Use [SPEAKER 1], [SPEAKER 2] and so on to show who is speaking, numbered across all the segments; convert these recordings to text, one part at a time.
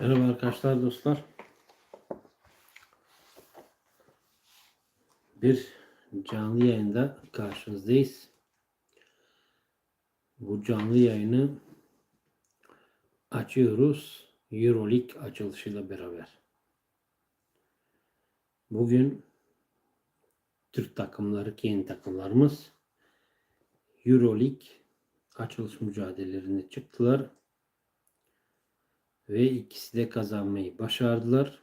[SPEAKER 1] Merhaba arkadaşlar dostlar. Bir canlı yayında karşınızdayız. Bu canlı yayını açıyoruz. Euroleague açılışıyla beraber. Bugün Türk takımları, yeni takımlarımız Euroleague açılış mücadelelerine çıktılar ve ikisi de kazanmayı başardılar.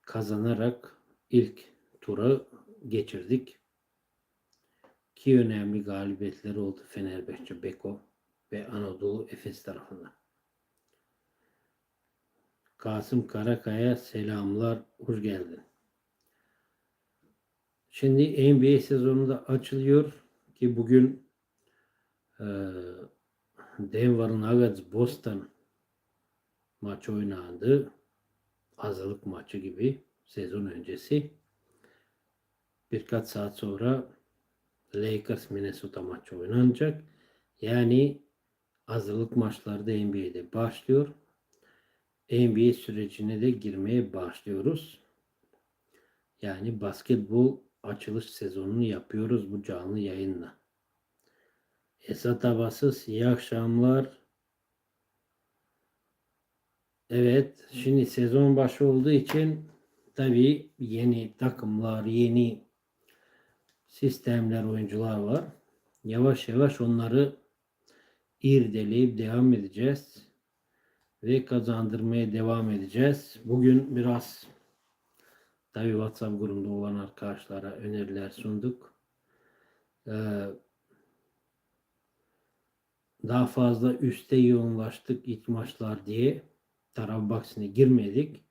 [SPEAKER 1] Kazanarak ilk tura geçirdik. Ki önemli galibiyetleri oldu Fenerbahçe, Beko ve Anadolu Efes tarafından. Kasım Karakaya selamlar, hoş geldin. Şimdi NBA sezonu da açılıyor ki bugün e, Denver Nuggets Boston maç oynandı. Hazırlık maçı gibi sezon öncesi. Birkaç saat sonra Lakers Minnesota maçı oynanacak. Yani hazırlık maçları da NBA'de başlıyor. NBA sürecine de girmeye başlıyoruz. Yani basketbol açılış sezonunu yapıyoruz bu canlı yayınla. Esat Abasız iyi akşamlar. Evet, şimdi sezon başı olduğu için tabii yeni takımlar, yeni sistemler, oyuncular var. Yavaş yavaş onları irdeleyip devam edeceğiz ve kazandırmaya devam edeceğiz. Bugün biraz tabii WhatsApp grubunda olan arkadaşlara öneriler sunduk. Ee, daha fazla üste yoğunlaştık ilk maçlar diye taraf baksine girmedik.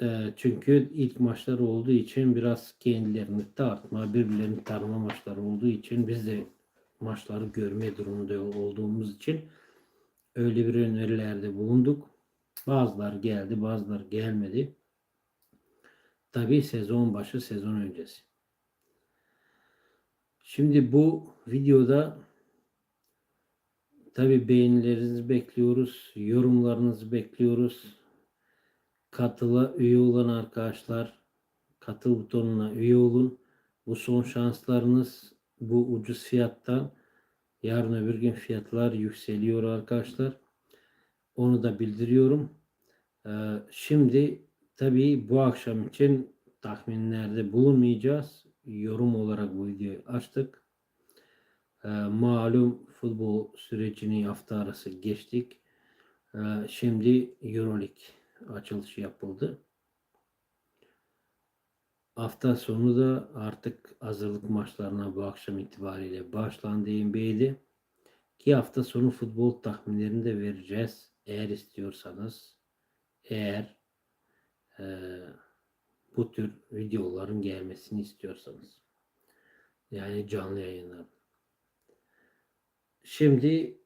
[SPEAKER 1] E, çünkü ilk maçlar olduğu için biraz kendilerini tartma, birbirlerini tanıma maçları olduğu için biz de maçları görme durumunda olduğumuz için öyle bir önerilerde bulunduk. Bazılar geldi, bazılar gelmedi. Tabi sezon başı, sezon öncesi. Şimdi bu videoda Tabi beğenilerinizi bekliyoruz. Yorumlarınızı bekliyoruz. Katıla üye olan arkadaşlar katıl butonuna üye olun. Bu son şanslarınız bu ucuz fiyattan yarın öbür gün fiyatlar yükseliyor arkadaşlar. Onu da bildiriyorum. Ee, şimdi tabi bu akşam için tahminlerde bulunmayacağız. Yorum olarak bu videoyu açtık. Ee, malum futbol sürecini hafta arası geçtik. Ee, şimdi Euroleague açılışı yapıldı. Hafta sonu da artık hazırlık maçlarına bu akşam itibariyle başlandı NBA'de. Ki hafta sonu futbol tahminlerini de vereceğiz. Eğer istiyorsanız, eğer e, bu tür videoların gelmesini istiyorsanız. Yani canlı yayınlar. Şimdi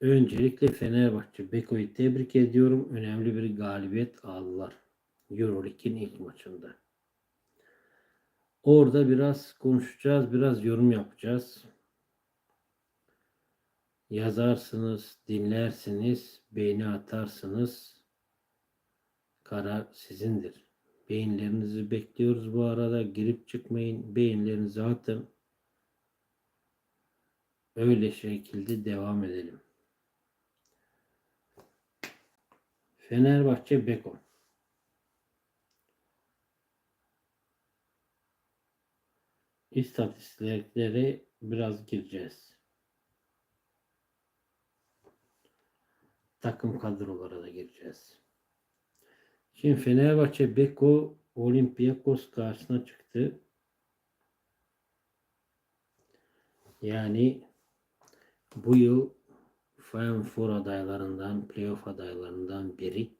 [SPEAKER 1] öncelikle Fenerbahçe Beko'yu tebrik ediyorum. Önemli bir galibiyet aldılar. Euroleague'in ilk maçında. Orada biraz konuşacağız, biraz yorum yapacağız. Yazarsınız, dinlersiniz, beğeni atarsınız. Karar sizindir. Beğenilerinizi bekliyoruz bu arada. Girip çıkmayın. Beğenilerinizi atın. Öyle şekilde devam edelim. Fenerbahçe Beko. İstatistiklere biraz gireceğiz. Takım kadrolara da gireceğiz. Şimdi Fenerbahçe Beko Olympiakos karşısına çıktı. Yani bu yıl Final Four adaylarından, playoff adaylarından biri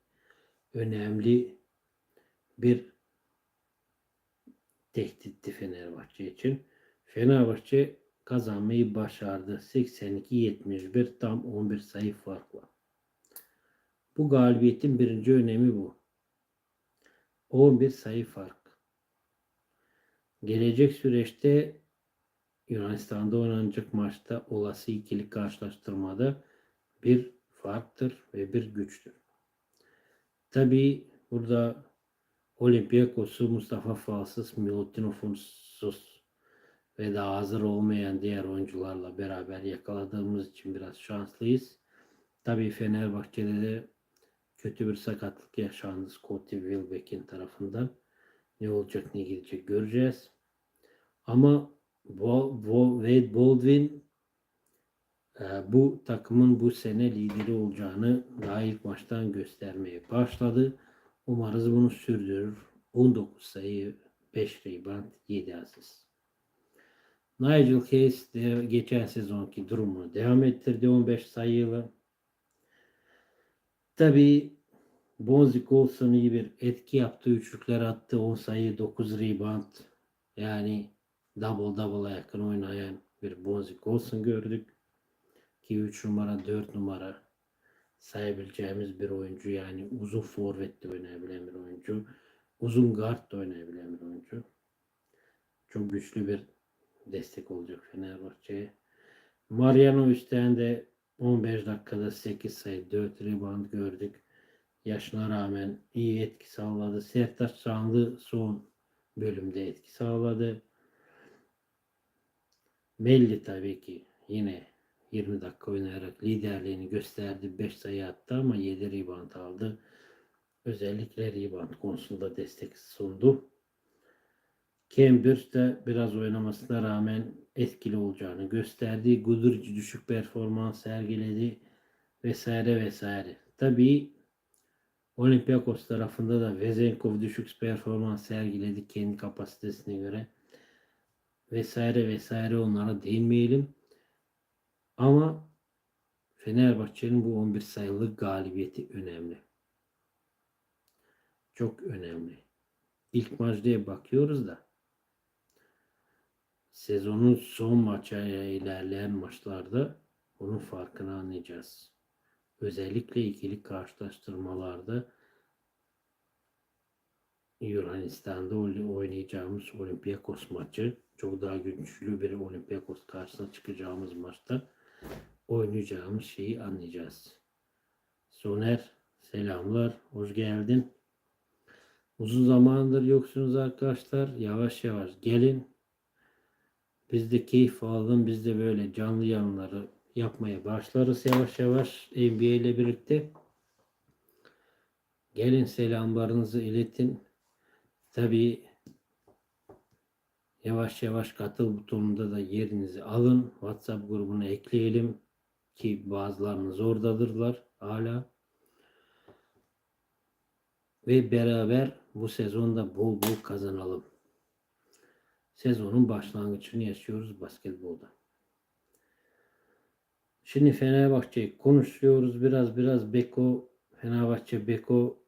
[SPEAKER 1] önemli bir tehditti Fenerbahçe için. Fenerbahçe kazanmayı başardı. 82-71 tam 11 sayı farkla. Bu galibiyetin birinci önemi bu. 11 sayı fark. Gelecek süreçte Yunanistan'da oynanacak maçta olası ikili karşılaştırmada bir farktır ve bir güçtür. Tabi burada Olympiakos'u Mustafa Falsız, Milutinov'suz ve daha hazır olmayan diğer oyuncularla beraber yakaladığımız için biraz şanslıyız. Tabii Fenerbahçe'de de kötü bir sakatlık yaşandı Scottie Wilbeck'in tarafından. Ne olacak ne gidecek göreceğiz. Ama Wade Baldwin e, bu takımın bu sene lideri olacağını daha ilk maçtan göstermeye başladı. Umarız bunu sürdürür. 19 sayı, 5 rebound, 7 asist. Nigel Case de geçen sezonki durumunu devam ettirdi 15 sayıyla. Tabi Bonzi Colson iyi bir etki yaptı. Üçlükler attı. 10 sayı 9 rebound. Yani double double'a yakın oynayan bir Bonzi Colson gördük. Ki 3 numara 4 numara sayabileceğimiz bir oyuncu. Yani uzun forvet de oynayabilen bir oyuncu. Uzun guard da oynayabilen bir oyuncu. Çok güçlü bir destek olacak Fenerbahçe'ye. Marjanović'ten de 15 dakikada 8 sayı 4 rebound gördük. Yaşına rağmen iyi etki sağladı. Sertaç Canlı son bölümde etki sağladı. Melli tabii ki yine 20 dakika oynayarak liderliğini gösterdi. 5 sayı attı ama 7 rebound aldı. Özellikle rebound konusunda destek sundu. Cambridge de biraz oynamasına rağmen etkili olacağını gösterdi. Guduric düşük performans sergiledi vesaire vesaire. Tabii Olympiakos tarafında da Vezenkov düşük performans sergiledi kendi kapasitesine göre vesaire vesaire onlara değinmeyelim. Ama Fenerbahçe'nin bu 11 sayılı galibiyeti önemli. Çok önemli. İlk maç diye bakıyoruz da sezonun son maça ilerleyen maçlarda bunun farkını anlayacağız. Özellikle ikili karşılaştırmalarda Yunanistan'da oynayacağımız Olympiakos maçı çok daha güçlü bir Olympiakos karşısına çıkacağımız maçta oynayacağımız şeyi anlayacağız. Soner selamlar, hoş geldin. Uzun zamandır yoksunuz arkadaşlar. Yavaş yavaş gelin. Biz de keyif alın. Biz de böyle canlı yayınları yapmaya başlarız yavaş yavaş NBA ile birlikte. Gelin selamlarınızı iletin. Tabii yavaş yavaş katıl butonunda da yerinizi alın. WhatsApp grubuna ekleyelim ki bazılarınız oradadırlar hala. Ve beraber bu sezonda bol bol kazanalım. Sezonun başlangıcını yaşıyoruz basketbolda. Şimdi Fenerbahçe'yi konuşuyoruz. Biraz biraz Beko, Fenerbahçe Beko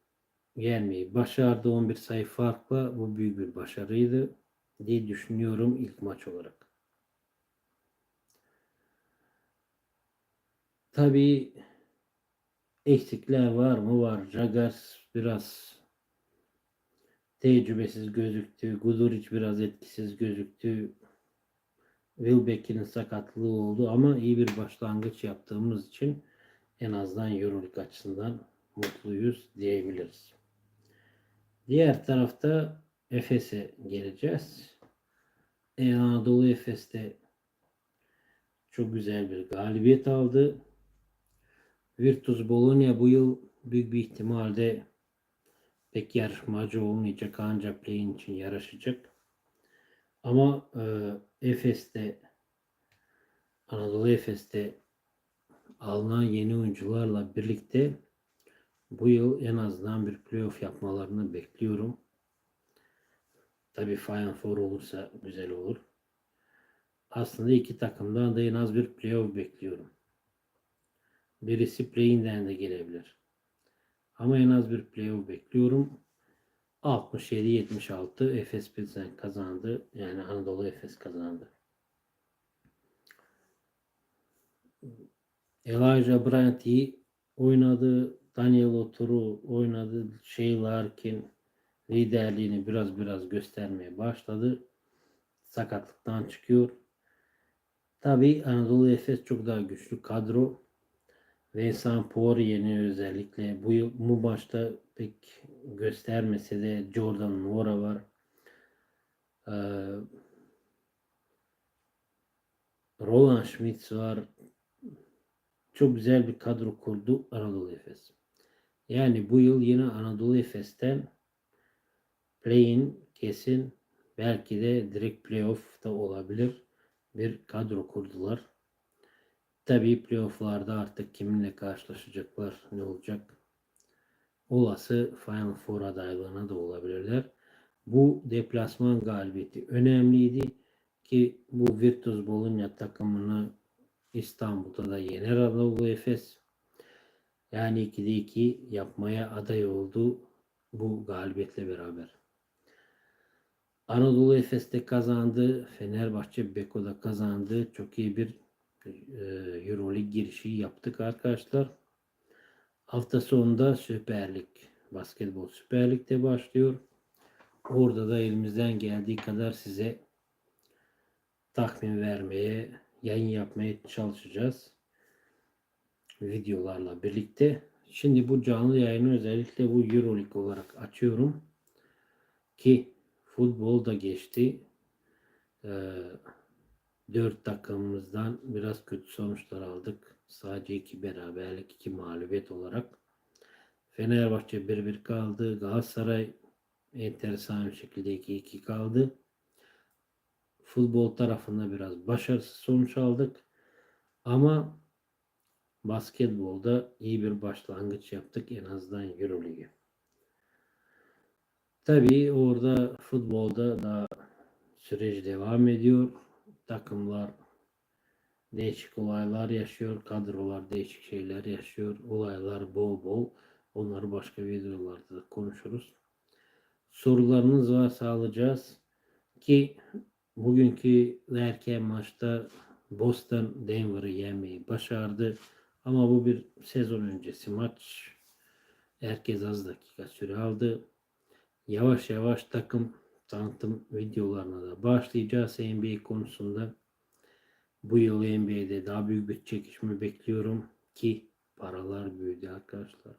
[SPEAKER 1] gelmeyi başardı. 11 sayı farkla. Bu büyük bir başarıydı diye düşünüyorum ilk maç olarak. Tabii eksikler var mı? Var. Jagas biraz tecrübesiz gözüktü. Guduric biraz etkisiz gözüktü. Wilbeck'in sakatlığı oldu ama iyi bir başlangıç yaptığımız için en azından Euroleague açısından mutluyuz diyebiliriz. Diğer tarafta Efes'e geleceğiz. E, Anadolu Efes'te çok güzel bir galibiyet aldı. Virtus Bologna bu yıl büyük bir ihtimalle pek yarışmacı olmayacak ancak play için yarışacak. Ama e, Efes'te Anadolu Efes'te alınan yeni oyuncularla birlikte bu yıl en azından bir playoff yapmalarını bekliyorum. Tabi Final Four olursa güzel olur. Aslında iki takımdan da en az bir playoff bekliyorum. Birisi play-in'den de gelebilir. Ama en az bir playoff bekliyorum. 67-76 Efes Pilsen kazandı. Yani Anadolu Efes kazandı. Elijah Bryant iyi oynadı. Daniel Oturu oynadı. Shea Larkin liderliğini biraz biraz göstermeye başladı. Sakatlıktan çıkıyor. Tabi Anadolu Efes çok daha güçlü kadro. Vincent Poirier'ini özellikle bu, yıl- bu maçta pek göstermese de Jordan Mora var. Ee, Roland Schmitz var. Çok güzel bir kadro kurdu Anadolu Efes. Yani bu yıl yine Anadolu Efes'ten play-in kesin belki de direkt playoff da olabilir bir kadro kurdular. Tabii playofflarda artık kiminle karşılaşacaklar ne olacak? Olası Final Four adaylığına da olabilirler. Bu deplasman galibiyeti önemliydi ki bu Virtus Bologna takımını İstanbul'da da yener Anadolu Efes. Yani 2'de 2 yapmaya aday oldu bu galibiyetle beraber. Anadolu Efes'te kazandı. Fenerbahçe Beko'da kazandı. Çok iyi bir e, Euroleague girişi yaptık arkadaşlar. Hafta sonunda Süper Lig, Basketbol Süper Lig'de başlıyor. Orada da elimizden geldiği kadar size tahmin vermeye, yayın yapmaya çalışacağız. Videolarla birlikte. Şimdi bu canlı yayını özellikle bu Euroleague olarak açıyorum. Ki futbol da geçti. Ee, dört takımımızdan biraz kötü sonuçlar aldık. Sadece iki beraberlik, iki mağlubiyet olarak. Fenerbahçe 1-1 kaldı. Galatasaray enteresan bir şekilde 2-2 kaldı. Futbol tarafında biraz başarısız sonuç aldık. Ama basketbolda iyi bir başlangıç yaptık en azından Euroleague'e. Tabii orada futbolda da süreç devam ediyor. Takımlar değişik olaylar yaşıyor. Kadrolar değişik şeyler yaşıyor. Olaylar bol bol. Onları başka videolarda da konuşuruz. Sorularınız varsa alacağız. Ki bugünkü erken maçta Boston Denver'ı yenmeyi başardı. Ama bu bir sezon öncesi maç. Herkes az dakika süre aldı. Yavaş yavaş takım tanıtım videolarına da başlayacağız NBA konusunda. Bu yıl NBA'de daha büyük bir çekişme bekliyorum ki paralar büyüdü arkadaşlar.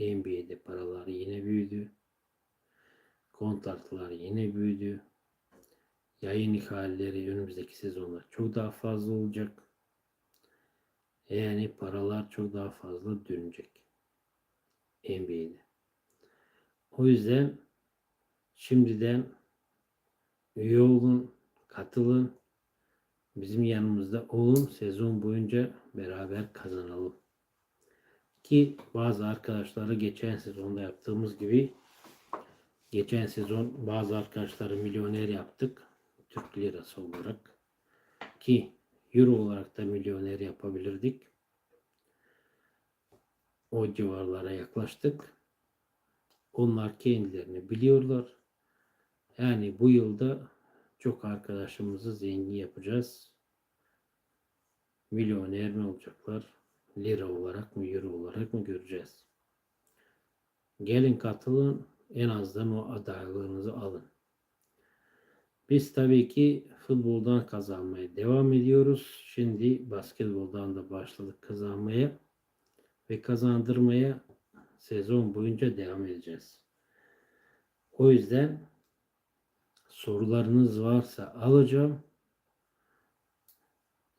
[SPEAKER 1] NBA'de paralar yine büyüdü. Kontratlar yine büyüdü. Yayın ihaleleri önümüzdeki sezonda çok daha fazla olacak. Yani paralar çok daha fazla dönecek. NBA'de. O yüzden şimdiden üye olun, katılın. Bizim yanımızda olun. Sezon boyunca beraber kazanalım. Ki bazı arkadaşları geçen sezonda yaptığımız gibi geçen sezon bazı arkadaşları milyoner yaptık. Türk lirası olarak. Ki euro olarak da milyoner yapabilirdik. O civarlara yaklaştık. Onlar kendilerini biliyorlar. Yani bu yılda çok arkadaşımızı zengin yapacağız. Milyoner mi olacaklar? Lira olarak mı, euro olarak mı göreceğiz? Gelin katılın. En azından o adaylığınızı alın. Biz tabii ki futboldan kazanmaya devam ediyoruz. Şimdi basketboldan da başladık kazanmaya ve kazandırmaya sezon boyunca devam edeceğiz. O yüzden sorularınız varsa alacağım.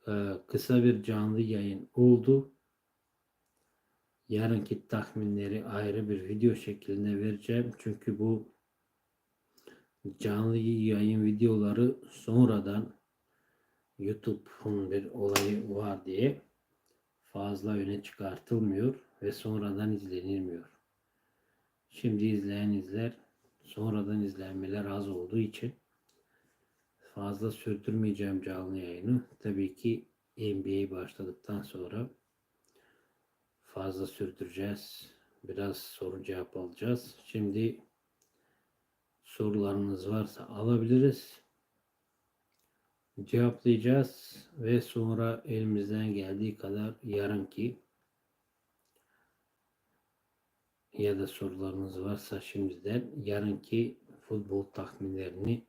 [SPEAKER 1] Ee, kısa bir canlı yayın oldu. Yarınki tahminleri ayrı bir video şeklinde vereceğim. Çünkü bu canlı yayın videoları sonradan YouTube'un bir olayı var diye fazla öne çıkartılmıyor ve sonradan izlenilmiyor. Şimdi izleyen izler, sonradan izlenmeler az olduğu için fazla sürdürmeyeceğim canlı yayını. Tabii ki NBA başladıktan sonra fazla sürdüreceğiz. Biraz soru cevap alacağız. Şimdi sorularınız varsa alabiliriz. Cevaplayacağız ve sonra elimizden geldiği kadar yarınki ya da sorularınız varsa şimdiden yarınki futbol tahminlerini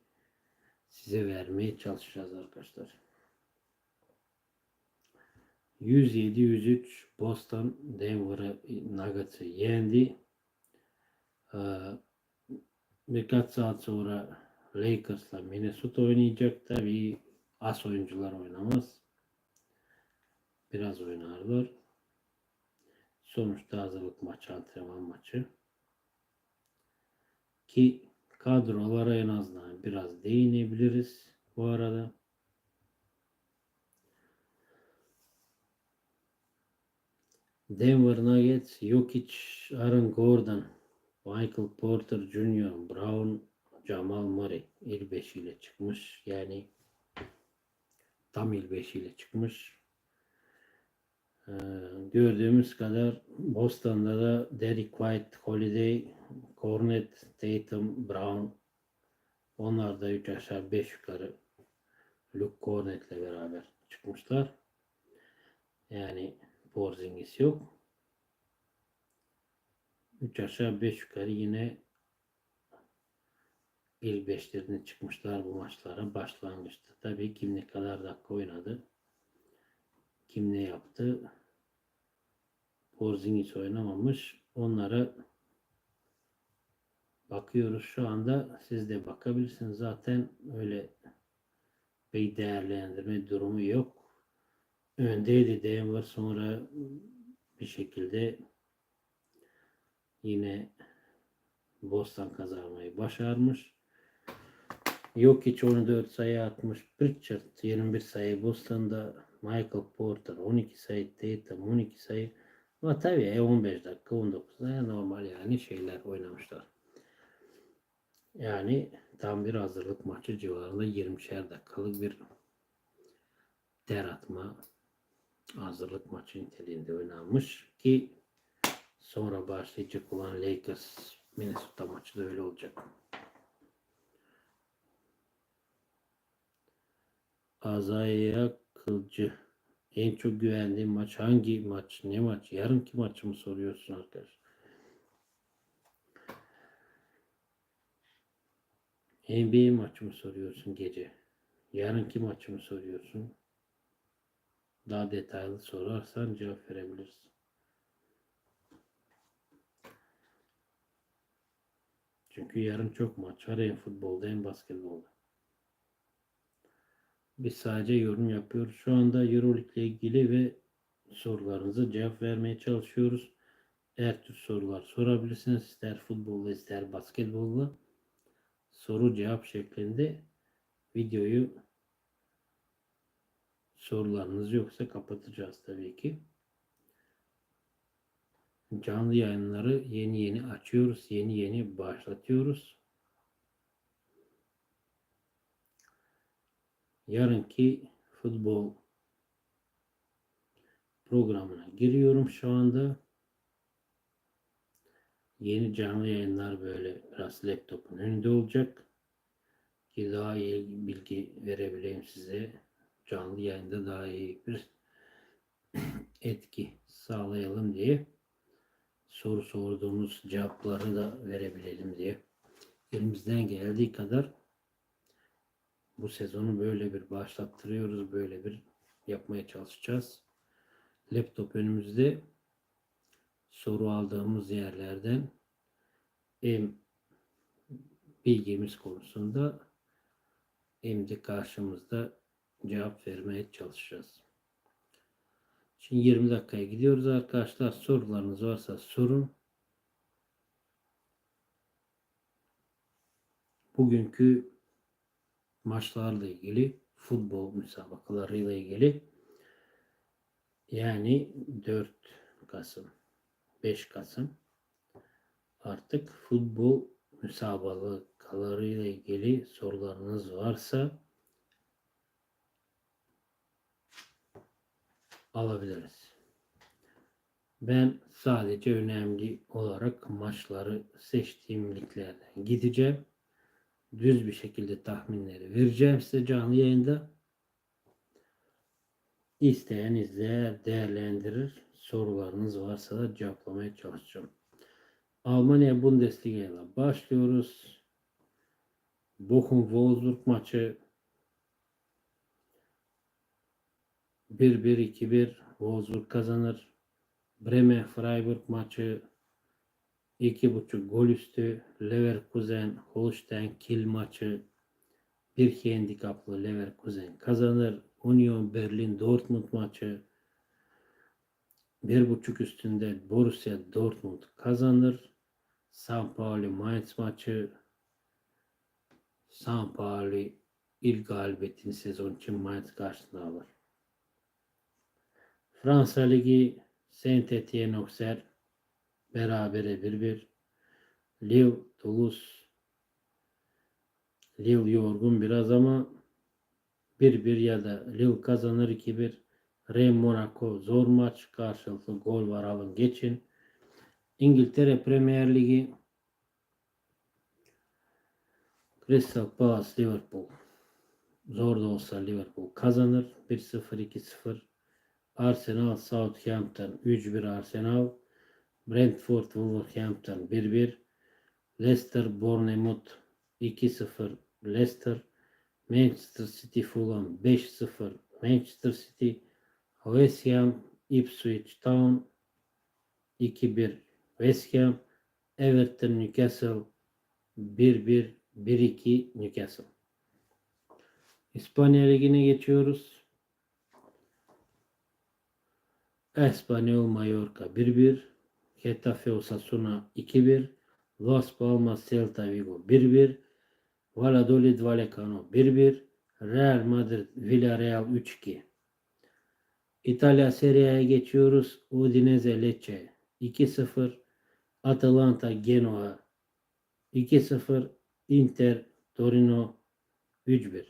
[SPEAKER 1] size vermeye çalışacağız arkadaşlar. 107-103 Boston Denver'ı Nuggets'ı yendi. Ee, birkaç saat sonra Lakers'la Minnesota oynayacak. Tabii as oyuncular oynamaz. Biraz oynarlar. Sonuçta hazırlık maçı, antrenman maçı. Ki kadrolara en azından biraz değinebiliriz bu arada. Denver Nuggets, Jokic, Aaron Gordon, Michael Porter Jr., Brown, Jamal Murray il beşiyle çıkmış. Yani tam il beşiyle çıkmış. Ee, gördüğümüz kadar Boston'da da Derek White, Holiday, Cornet, Tatum, Brown onlar da 3 aşağı 5 yukarı Luke Cornet'le beraber çıkmışlar. Yani Porzingis yok. 3 aşağı 5 yukarı yine ilk beşlerine çıkmışlar bu maçlara başlangıçta. Tabii kim ne kadar dakika oynadı. Kim ne yaptı. Porzingis oynamamış. Onlara bakıyoruz şu anda. Siz de bakabilirsiniz. Zaten öyle bir değerlendirme durumu yok. Öndeydi Denver sonra bir şekilde yine Boston kazanmayı başarmış. Jokic 14 sayı atmış. Pritchard 21 sayı. Boston'da Michael Porter 12 sayı. Tatum 12 sayı. Ama tabii 15 dakika 19 sayı normal yani şeyler oynamışlar. Yani tam bir hazırlık maçı civarında 20'şer dakikalık bir ter atma hazırlık maçı niteliğinde oynanmış ki sonra başlayacak olan Lakers Minnesota maçı da öyle olacak. Azaya Kılcı en çok güvendiğim maç hangi maç? Ne maç? Yarınki maçı mı soruyorsun arkadaş? NBA maçı mı soruyorsun gece? Yarınki maçı mı soruyorsun? Daha detaylı sorarsan cevap verebilirsin. Çünkü yarın çok maç var hem futbolda hem basketbolda. Biz sadece yorum yapıyoruz. Şu anda Euroleague ile ilgili ve sorularınıza cevap vermeye çalışıyoruz. Her tür sorular sorabilirsiniz. İster futbolda ister basketbolda. Soru cevap şeklinde videoyu sorularınız yoksa kapatacağız tabii ki. Canlı yayınları yeni yeni açıyoruz. Yeni yeni başlatıyoruz. Yarınki futbol programına giriyorum şu anda. Yeni canlı yayınlar böyle biraz laptopun önünde olacak. Ki daha iyi bilgi verebileyim size. Canlı yayında daha iyi bir etki sağlayalım diye soru sorduğumuz cevapları da verebilelim diye elimizden geldiği kadar bu sezonu böyle bir başlattırıyoruz. Böyle bir yapmaya çalışacağız. Laptop önümüzde soru aldığımız yerlerden hem bilgimiz konusunda hem de karşımızda cevap vermeye çalışacağız. Şimdi 20 dakikaya gidiyoruz arkadaşlar. Sorularınız varsa sorun. Bugünkü maçlarla ilgili, futbol müsabakalarıyla ilgili yani 4 Kasım, 5 Kasım artık futbol müsabakalarıyla ilgili sorularınız varsa alabiliriz. Ben sadece önemli olarak maçları seçtiğim liglerden gideceğim. Düz bir şekilde tahminleri vereceğim size canlı yayında. İsteyen izler, değerlendirir. Sorularınız varsa da cevaplamaya çalışacağım. Almanya Bundesliga ile başlıyoruz. Bochum Wolfsburg maçı 1-1 2-1 Wolfsburg kazanır. Bremen Freiburg maçı 2.5 gol üstü. Leverkusen Holstein Kiel maçı 1-2 handikaplı Leverkusen kazanır. Union Berlin Dortmund maçı 1.5 üstünde Borussia Dortmund kazanır. San Pauli Mainz maçı San Pauli ilk galibiyetini sezon için Mainz karşısında alır. Fransa Ligi Saint Etienne Auxerre berabere 1-1. Lille Toulouse Lille yorgun biraz ama 1-1 ya da Lille kazanır 2-1. Rennes Monaco zor maç. Karşılıklı gol var alın geçin. İngiltere Premier Ligi Crystal Palace Liverpool zor da olsa Liverpool kazanır. 1-0 2-0 Arsenal Southampton 3-1 Arsenal Brentford Wolverhampton 1-1 Leicester Bournemouth 2-0 Leicester Manchester City Fulham 5-0 Manchester City West Ham Ipswich Town 2-1 West Ham Everton Newcastle 1-1 1-2 Newcastle İspanya Ligi'ne geçiyoruz. Espanyol Mallorca 1-1 Getafe Osasuna 2-1 Las Palmas Celta Vigo 1-1 Valladolid Vallecano 1-1 Real Madrid Villarreal 3-2 İtalya Serie A'ya geçiyoruz. Udinese Lecce 2-0 Atalanta Genoa 2-0 Inter Torino 3-1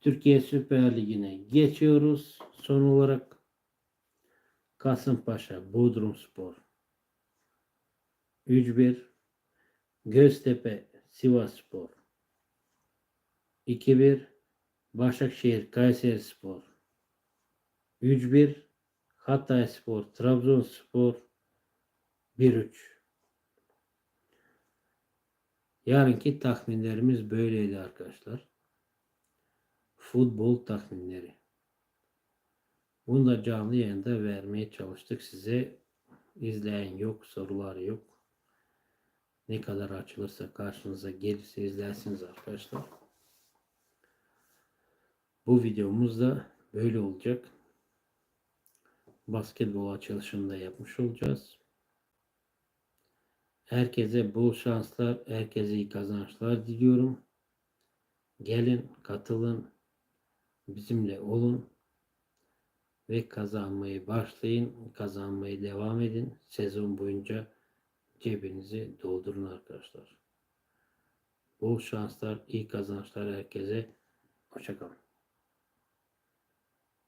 [SPEAKER 1] Türkiye Süper Ligi'ne geçiyoruz. Son olarak Kasımpaşa Bodrum Spor. 3-1 Göztepe Sivas Spor. 2-1 Başakşehir Kayseri Spor. 3-1 Hatay Spor Trabzonspor 1-3 Yarınki tahminlerimiz böyleydi arkadaşlar. Futbol tahminleri. Bunu da canlı yayında vermeye çalıştık size. İzleyen yok, sorular yok. Ne kadar açılırsa karşınıza gelirse izlersiniz arkadaşlar. Bu videomuz da böyle olacak. Basketbol açılışını da yapmış olacağız. Herkese bol şanslar, herkese iyi kazançlar diliyorum. Gelin, katılın, bizimle olun ve kazanmayı başlayın, kazanmayı devam edin. Sezon boyunca cebinizi doldurun arkadaşlar. Bol şanslar, iyi kazançlar herkese. Hoşçakalın.